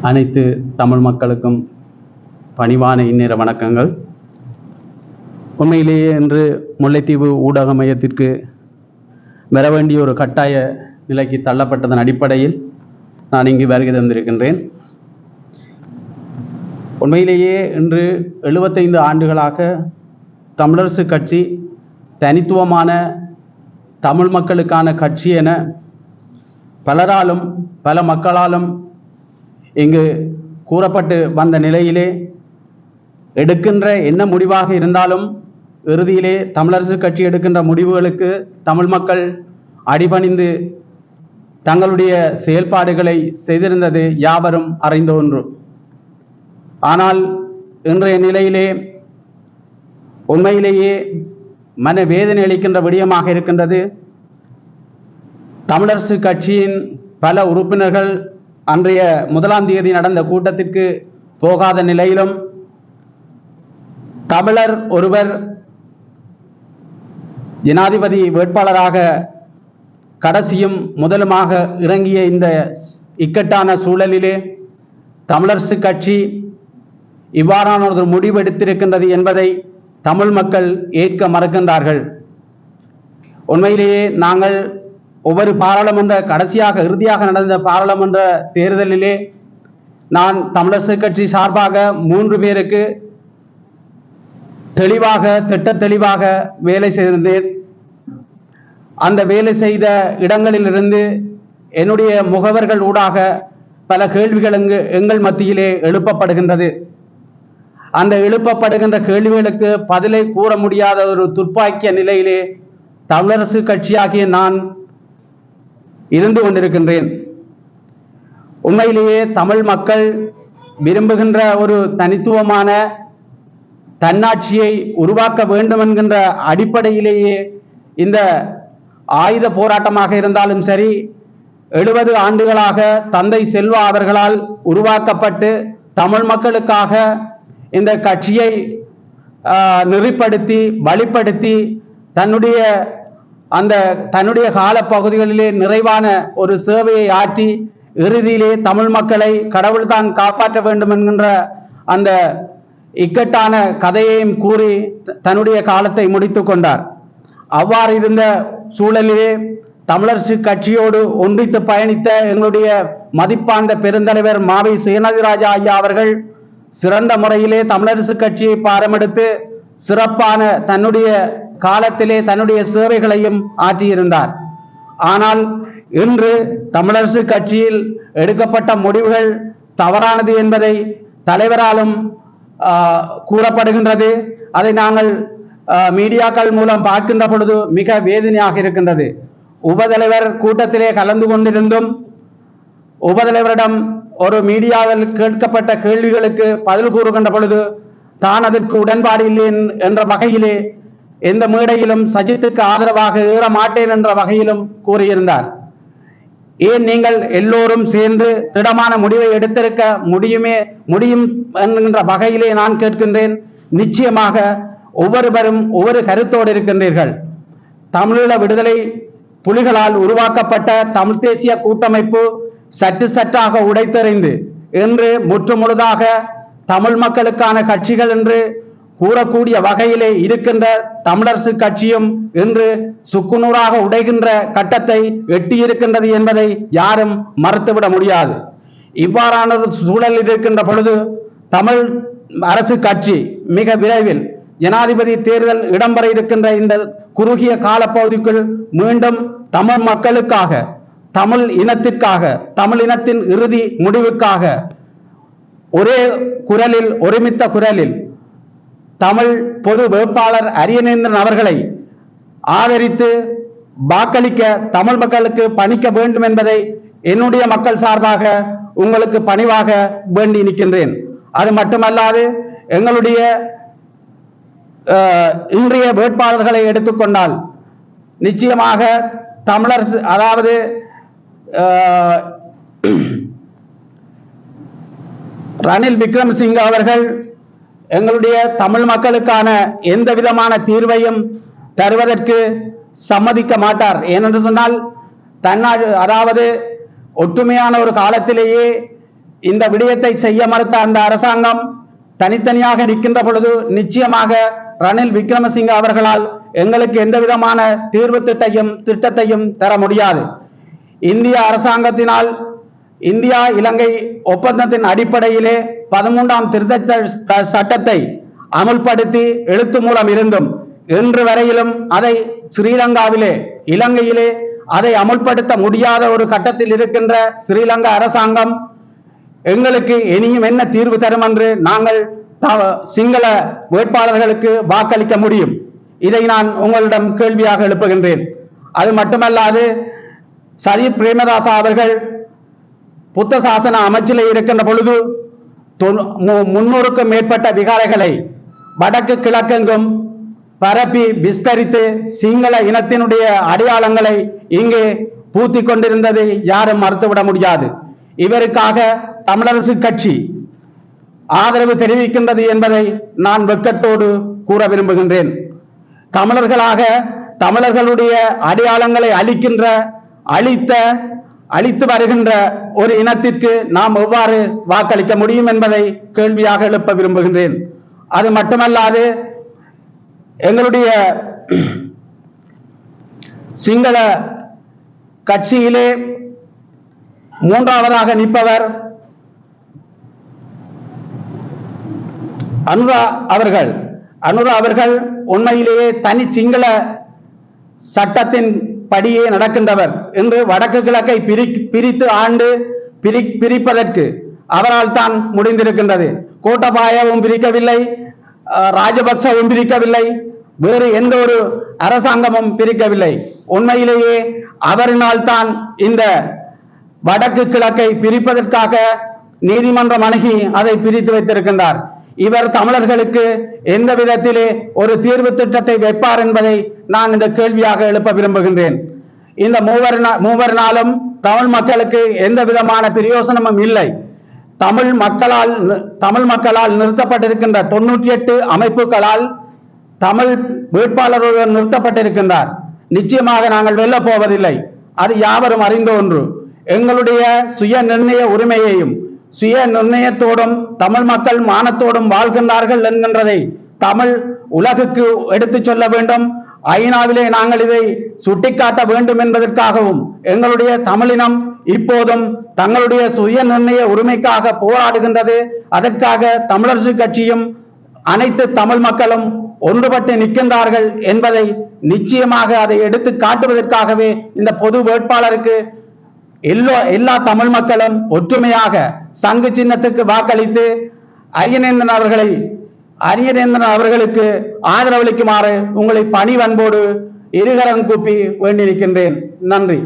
அனைத்து தமிழ் மக்களுக்கும் பணிவான இந்நேர வணக்கங்கள். உண்மையிலேயே இன்று முல்லைத்தீவு ஊடக மையத்திற்கு வர வேண்டிய ஒரு கட்டாய நிலைக்கு தள்ளப்பட்டதன் அடிப்படையில் நான் இங்கு வருகை தந்திருக்கின்றேன். உண்மையிலேயே இன்று எழுபத்தைந்து ஆண்டுகளாக தமிழரசு கட்சி தனித்துவமான தமிழ் மக்களுக்கான கட்சி என பலராலும் பல மக்களாலும் இங்கு கூறப்பட்டு வந்த நிலையிலே எடுக்கின்ற என்ன முடிவாக இருந்தாலும் இறுதியிலே தமிழரசு கட்சி எடுக்கின்ற முடிவுகளுக்கு தமிழ் மக்கள் அடிபணிந்து தங்களுடைய செயல்பாடுகளை செய்திருந்தது யாவரும் அறிந்த ஒன்று. ஆனால் இன்றைய நிலையிலே உண்மையிலேயே மன வேதனை அளிக்கின்ற விடயமாக இருக்கின்றது தமிழரசு கட்சியின் பல உறுப்பினர்கள் அன்றைய முதலாம் தேதி நடந்த கூட்டத்திற்கு போகாத நிலையிலும் தமிழர் ஒருவர் ஜனாதிபதி வேட்பாளராக கடைசியும் முதலுமாக இறங்கிய இந்த இக்கட்டான சூழலிலே தமிழரசு கட்சி இவ்வாறான ஒரு முடிவு எடுத்திருக்கின்றது என்பதை தமிழ் மக்கள் ஏற்க மறுக்கின்றார்கள். உண்மையிலேயே நாங்கள் ஒவ்வொரு பாராளுமன்ற கடைசியாக இறுதியாக நடந்த பாராளுமன்ற தேர்தலிலே நான் தமிழரசு கட்சி சார்பாக மூன்று பேருக்கு தெளிவாக திட்ட தெளிவாக வேலை செய்திருந்தேன். அந்த வேலை செய்த இடங்களிலிருந்து என்னுடைய முகவர்கள் ஊடாக பல கேள்விகள் எங்கு எங்கள் மத்தியிலே எழுப்பப்படுகின்றது. அந்த எழுப்பப்படுகின்ற கேள்விகளுக்கு பதிலை கூற முடியாத ஒரு துர்ப்பாக்கிய நிலையிலே தமிழரசு கட்சியாகிய நான் இருந்து கொண்டிருக்கின்றேன். உண்மையிலேயே தமிழ் மக்கள் விரும்புகின்ற ஒரு தனித்துவமான தன்னாட்சியை உருவாக்க வேண்டும் என்கின்ற அடிப்படையிலேயே இந்த ஆயுத போராட்டமாக இருந்தாலும் சரி எழுபது ஆண்டுகளாக தந்தை செல்வா அவர்களால் உருவாக்கப்பட்டு தமிழ் மக்களுக்காக இந்த கட்சியை நெறிப்படுத்தி வழிப்படுத்தி தன்னுடைய அந்த தன்னுடைய காலப்பகுதிகளிலே நிறைவான ஒரு சேவையை ஆற்றி இறுதியிலே தமிழ் மக்களை கடவுள் தான் காப்பாற்ற வேண்டும் என்கின்ற அந்த இக்கட்டான கதையையும் கூறி தன்னுடைய காலத்தை முடித்து கொண்டார். அவ்வாறு இருந்த சூழலிலே தமிழரசு கட்சியோடு ஒன்றித்து பயணித்த எங்களுடைய மதிப்பாந்த பெருந்தலைவர் மாவை சேனாதிராஜா ஐயா அவர்கள் சிறந்த முறையிலே தமிழரசு கட்சியை பாரமெடுத்து சிறப்பான தன்னுடைய காலத்திலே தன்னுடைய சேவைகளையும் ஆற்றியிருந்தார். ஆனால் இன்று தமிழரசு கட்சியில் எடுக்கப்பட்ட முடிவுகள் தவறானது என்பதை தலைவராலும் கூறப்படுகின்றது. அதை நாங்கள் மீடியாக்கள் மூலம் பார்க்கின்ற பொழுது மிக வேதனையாக இருக்கின்றது. உபதலைவர் கூட்டத்திலே கலந்து கொண்டிருந்தும் உபதலைவரிடம் ஒரு மீடியாவில் கேட்கப்பட்ட கேள்விகளுக்கு பதில் கூறுகின்ற பொழுது தான் அதற்கு உடன்பாடு இல்லை என்ற வகையிலே எந்த மேடையிலும் சஜித்துக்கு ஆதரவாக ஏற மாட்டேன் என்ற வகையிலும் கூறியிருந்தார். ஏன் நீங்கள் எல்லோரும் சேர்ந்து திடமான முடிவை எடுத்திருக்க முடியுமே முடியும் என்கின்ற வகையிலே நான் கேட்கின்றேன். நிச்சயமாக ஒவ்வொருவரும் ஒவ்வொரு கருத்தோடு இருக்கின்றீர்கள். தமிழீழ விடுதலை புலிகளால் உருவாக்கப்பட்ட தமிழ் தேசிய கூட்டமைப்பு சற்று சற்றாக உடைத்தெறிந்து என்று முற்று முழுதாக தமிழ் மக்களுக்கான கட்சிகள் என்று கூறக்கூடிய வகையிலே இருக்கின்ற தமிழரசு கட்சியும் இன்று சுக்குநூறாக உடைகின்ற கட்டத்தை எட்டியிருக்கின்றது என்பதை யாரும் மறுத்துவிட முடியாது. இவ்வாறானது சூழலில் இருக்கின்ற பொழுது தமிழ் அரசு கட்சி மிக விரைவில் ஜனாதிபதி தேர்தல் இடம்பெற இருக்கின்ற இந்த குறுகிய காலப்பகுதிக்குள் மீண்டும் தமிழ் மக்களுக்காக தமிழ் இனத்திற்காக தமிழ் இனத்தின் இறுதி முடிவுக்காக ஒரே குரலில் ஒருமித்த குரலில் தமிழ் பொது வேட்பாளர் அரியநேந்திரன் அவர்களை ஆதரித்து வாக்களிக்க தமிழ் மக்களுக்கு பணிக்க வேண்டும் என்பதை என்னுடைய மக்கள் சார்பாக உங்களுக்கு பணிவாக வேண்டி நிற்கின்றேன். அது மட்டுமல்லாது எங்களுடைய இன்றைய வேட்பாளர்களை எடுத்துக்கொண்டால் நிச்சயமாக தமிழரசு அதாவது ரணில் விக்ரமசிங்க அவர்கள் எங்களுடைய தமிழ் மக்களுக்கான எந்த விதமான தீர்வையும் தருவதற்கு சம்மதிக்க மாட்டார். ஏனென்று சொன்னால் தன்னாடு அதாவது ஒற்றுமையான ஒரு காலத்திலேயே இந்த விடயத்தை செய்ய மறுத்த அந்த அரசாங்கம் தனித்தனியாக நிற்கின்ற பொழுது நிச்சயமாக ரணில் விக்ரமசிங்க அவர்களால் எங்களுக்கு எந்த விதமான தீர்வு திட்டையும் திட்டத்தையும் தர முடியாது. இந்திய அரசாங்கத்தினால் இந்தியா இலங்கை ஒப்பந்தத்தின் அடிப்படையிலே பதிமூன்றாம் திருத்த சட்டத்தை அமுல்படுத்தி எழுத்து மூலம் இருந்தும் இன்று வரையிலும் அதை ஸ்ரீலங்காவிலே இலங்கையிலே அதை அமுல்படுத்த முடியாத ஒரு கட்டத்தில் இருக்கின்ற ஸ்ரீலங்கா அரசாங்கம் எங்களுக்கு இனியும் என்ன தீர்வு தரும் என்று நாங்கள் த- சிங்கள வேட்பாளர்களுக்கு வாக்களிக்க முடியும். இதை நான் உங்களிடம் கேள்வியாக எழுப்புகின்றேன். அது மட்டுமல்லாது சதீப் பிரேமதாசா அவர்கள் புத்த சாசன அமைச்சில் இருக்கின்ற பொழுது முன்னூறுக்கும் மேற்பட்ட விகாரைகளை வடக்கு கிழக்கெங்கும் பரப்பி விஸ்தரித்து சிங்கள இனத்தினுடைய அடையாளங்களை இங்கே பூத்தி கொண்டிருந்ததை யாரும் மறுத்துவிட முடியாது. இவருக்காக தமிழரசு கட்சி ஆதரவு தெரிவிக்கின்றது என்பதை நான் வெட்கத்தோடு கூற விரும்புகின்றேன். தமிழர்களாக தமிழர்களுடைய அடையாளங்களை அளிக்கின்ற அளித்த அளித்து வருகின்ற ஒரு இனத்திற்கு நாம் எவ்வாறு வாக்களிக்க முடியும் என்பதை கேள்வியாக எழுப்ப விரும்புகின்றேன். அது மட்டுமல்லாது எங்களுடைய சிங்கள கட்சியிலே மூன்றாவதாக நிற்பவர் அனுரா அவர்கள். அனுரா அவர்கள் உண்மையிலேயே தனி சிங்கள சட்டத்தின் படியே நடக்கின்றவர் என்று வடக்கு கிழக்கை பிரி பிரித்து ஆண்டு பிரி பிரிப்பதற்கு அவரால் தான் முடிந்திருக்கின்றது. கோட்டபாயவும் பிரிக்கவில்லை ராஜபக்சவும் பிரிக்கவில்லை வேறு எந்த ஒரு அரசாங்கமும் பிரிக்கவில்லை. உண்மையிலேயே அவரினால் தான் இந்த வடக்கு கிழக்கை பிரிப்பதற்காக நீதிமன்றம் அணுகி அதை பிரித்து வைத்திருக்கின்றார். இவர் தமிழர்களுக்கு எந்த விதத்திலே ஒரு தீர்வு திட்டத்தை வைப்பார் என்பதை நான் இந்த கேள்வியாக எழுப்ப விரும்புகின்றேன். இந்த மூவர் நா- மூவர் நாளும் தமிழ் மக்களுக்கு எந்த விதமான பிரயோசனமும் இல்லை. தமிழ் மக்களால் தமிழ் மக்களால் நிறுத்தப்பட்டிருக்கின்ற தொண்ணூற்றி எட்டு அமைப்புகளால் தமிழ் வேட்பாளர் ஒருவர் நிறுத்தப்பட்டிருக்கின்றார். நிச்சயமாக நாங்கள் வெல்ல போவதில்லை. அது யாவரும் அறிந்த ஒன்று. எங்களுடைய சுய நிர்ணய உரிமையையும் சுய நிர்ணயத்தோடும் தமிழ் மக்கள் மானத்தோடும் வாழ்கின்றார்கள் என்கின்றதை தமிழ் உலகுக்கு எடுத்துச் சொல்ல வேண்டும். ஐநாவிலே நாங்கள் இதை சுட்டிக்காட்ட வேண்டும் என்பதற்காகவும் எங்களுடைய தமிழினம் இப்போதும் தங்களுடைய சுய நிர்ணய உரிமைக்காக போராடுகின்றது. அதற்காக தமிழரசு கட்சியும் அனைத்து தமிழ் மக்களும் ஒன்றுபட்டு நிற்கின்றார்கள் என்பதை நிச்சயமாக அதை எடுத்து காட்டுவதற்காகவே இந்த பொது வேட்பாளருக்கு எல்லோ எல்லா தமிழ் மக்களும் ஒற்றுமையாக சங்கு சின்னத்துக்கு வாக்களித்து அரியநேந்தன் அவர்களை அரியநேந்தன் அவர்களுக்கு ஆதரவளிக்குமாறு உங்களை பணிவன்போடு இருகரம் கூப்பி வேண்டியிருக்கின்றேன். நன்றி.